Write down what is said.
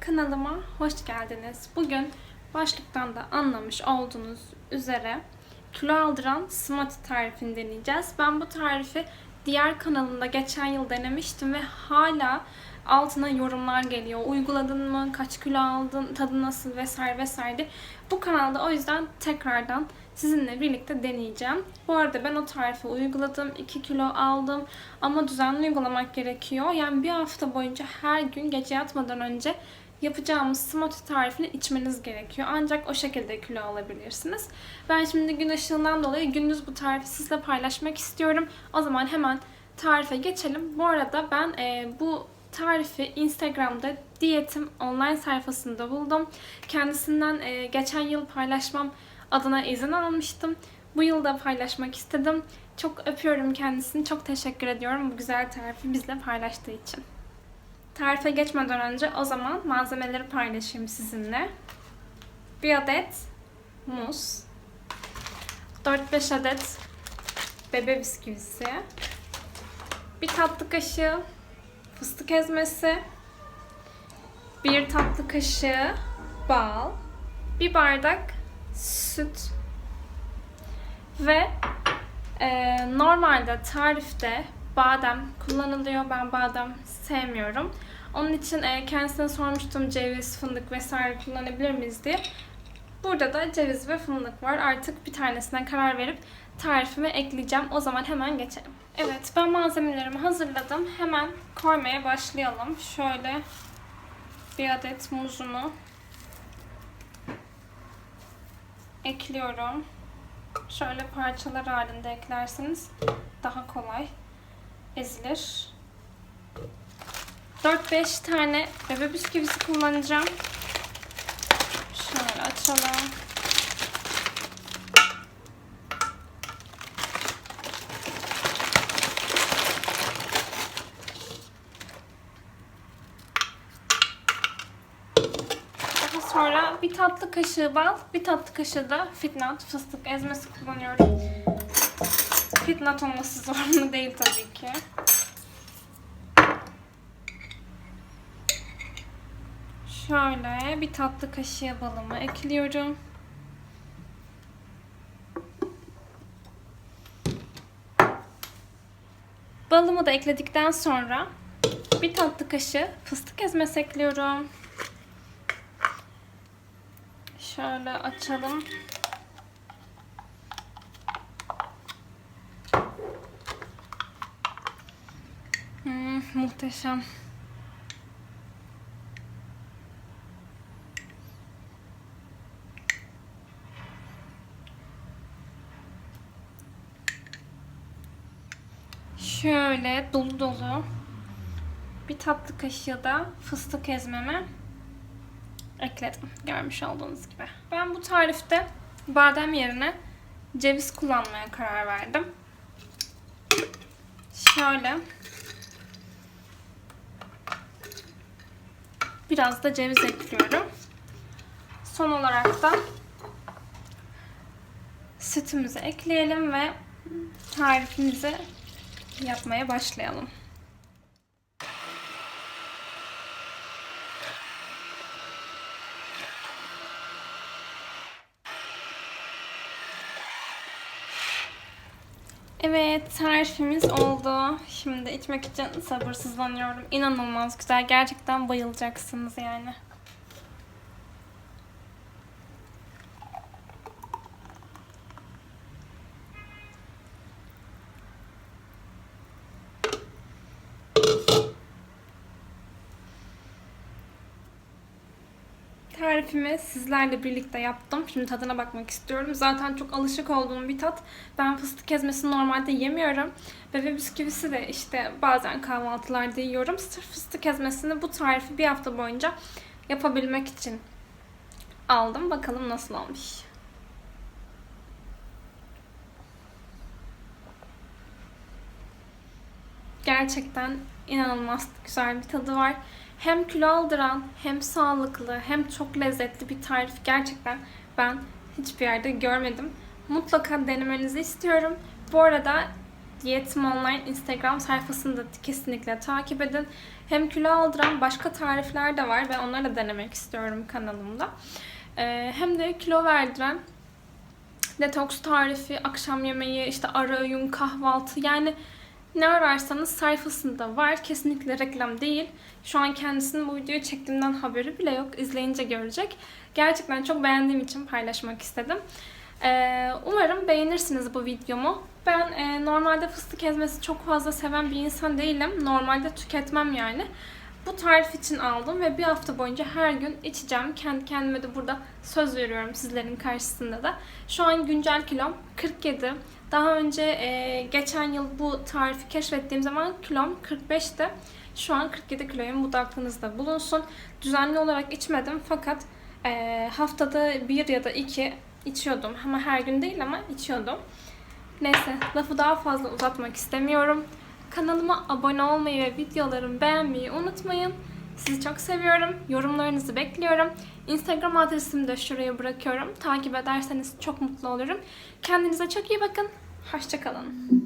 Kanalıma hoş geldiniz. Bugün başlıktan da anlamış olduğunuz üzere kilo aldıran smoothie tarifini deneyeceğiz. Ben bu tarifi diğer kanalımda geçen yıl denemiştim ve hala altına yorumlar geliyor. Uyguladın mı? Kaç kilo aldın? Tadı nasıl? Vesaire vesaire. Bu kanalda o yüzden tekrardan sizinle birlikte deneyeceğim. Bu arada ben o tarifi uyguladım. 2 kilo aldım. Ama düzenli uygulamak gerekiyor. Yani bir hafta boyunca her gün gece yatmadan önce yapacağımız smoothie tarifini içmeniz gerekiyor. Ancak o şekilde kilo alabilirsiniz. Ben şimdi gün ışığından dolayı gündüz bu tarifi sizle paylaşmak istiyorum. O zaman hemen tarife geçelim. Bu arada ben e, bu tarifi Instagram'da diyetim online sayfasında buldum. Kendisinden e, geçen yıl paylaşmam adına izin almıştım. Bu yıl da paylaşmak istedim. Çok öpüyorum kendisini. Çok teşekkür ediyorum bu güzel tarifi bizle paylaştığı için. Tarife geçmeden önce o zaman malzemeleri paylaşayım sizinle. Bir adet muz, 4-5 adet bebe bisküvisi, bir tatlı kaşığı fıstık ezmesi, bir tatlı kaşığı bal, bir bardak süt ve e, normalde tarifte badem kullanılıyor. Ben badem sevmiyorum. Onun için e, kendisine sormuştum ceviz, fındık vesaire kullanabilir miyiz diye. Burada da ceviz ve fındık var. Artık bir tanesine karar verip tarifime ekleyeceğim. O zaman hemen geçelim. Evet ben malzemelerimi hazırladım. Hemen koymaya başlayalım. Şöyle bir adet muzumu ekliyorum. Şöyle parçalar halinde eklerseniz daha kolay ezilir. 4-5 tane bebe bisküvisi kullanacağım. Şöyle açalım. Sonra bir tatlı kaşığı bal, bir tatlı kaşığı da fitnat fıstık ezmesi kullanıyorum. Fitnat olması zorunlu değil tabii ki. Şöyle bir tatlı kaşığı balımı ekliyorum. Balımı da ekledikten sonra bir tatlı kaşığı fıstık ezmesi ekliyorum. Şöyle açalım. Hmm, muhteşem. Şöyle dolu dolu bir tatlı kaşığı da fıstık ezmeme ekledim. Görmüş olduğunuz gibi. Ben bu tarifte badem yerine ceviz kullanmaya karar verdim. Şöyle biraz da ceviz ekliyorum. Son olarak da sütümüzü ekleyelim ve tarifimizi yapmaya başlayalım. Evet, tarifimiz oldu. Şimdi içmek için sabırsızlanıyorum. İnanılmaz güzel. Gerçekten bayılacaksınız yani. Tarifimi sizlerle birlikte yaptım. Şimdi tadına bakmak istiyorum. Zaten çok alışık olduğum bir tat. Ben fıstık ezmesini normalde yemiyorum. Bebe bisküvisi de işte bazen kahvaltılarda yiyorum. Sırf fıstık ezmesini bu tarifi bir hafta boyunca yapabilmek için aldım. Bakalım nasıl olmuş. Gerçekten inanılmaz güzel bir tadı var. Hem kilo aldıran, hem sağlıklı, hem çok lezzetli bir tarif. Gerçekten ben hiçbir yerde görmedim. Mutlaka denemenizi istiyorum. Bu arada Diyetim Online Instagram sayfasını da kesinlikle takip edin. Hem kilo aldıran başka tarifler de var ve onları da denemek istiyorum kanalımda. Ee, hem de kilo verdiren detoks tarifi, akşam yemeği, işte ara öğün, kahvaltı yani ne ararsanız sayfasında var. Kesinlikle reklam değil. Şu an kendisinin bu videoyu çektiğimden haberi bile yok. İzleyince görecek. Gerçekten çok beğendiğim için paylaşmak istedim. Ee, umarım beğenirsiniz bu videomu. Ben e, normalde fıstık ezmesi çok fazla seven bir insan değilim. Normalde tüketmem yani. Bu tarif için aldım ve bir hafta boyunca her gün içeceğim. Kendi kendime de burada söz veriyorum sizlerin karşısında da. Şu an güncel kilom 47. Daha önce e, geçen yıl bu tarifi keşfettiğim zaman kilom 45'ti. Şu an 47 kiloyum. Bu da aklınızda bulunsun. Düzenli olarak içmedim fakat e, haftada bir ya da iki içiyordum. Ama her gün değil ama içiyordum. Neyse lafı daha fazla uzatmak istemiyorum. Kanalıma abone olmayı ve videolarımı beğenmeyi unutmayın. Sizi çok seviyorum. Yorumlarınızı bekliyorum. Instagram adresimi de şuraya bırakıyorum. Takip ederseniz çok mutlu olurum. Kendinize çok iyi bakın. Hoşçakalın.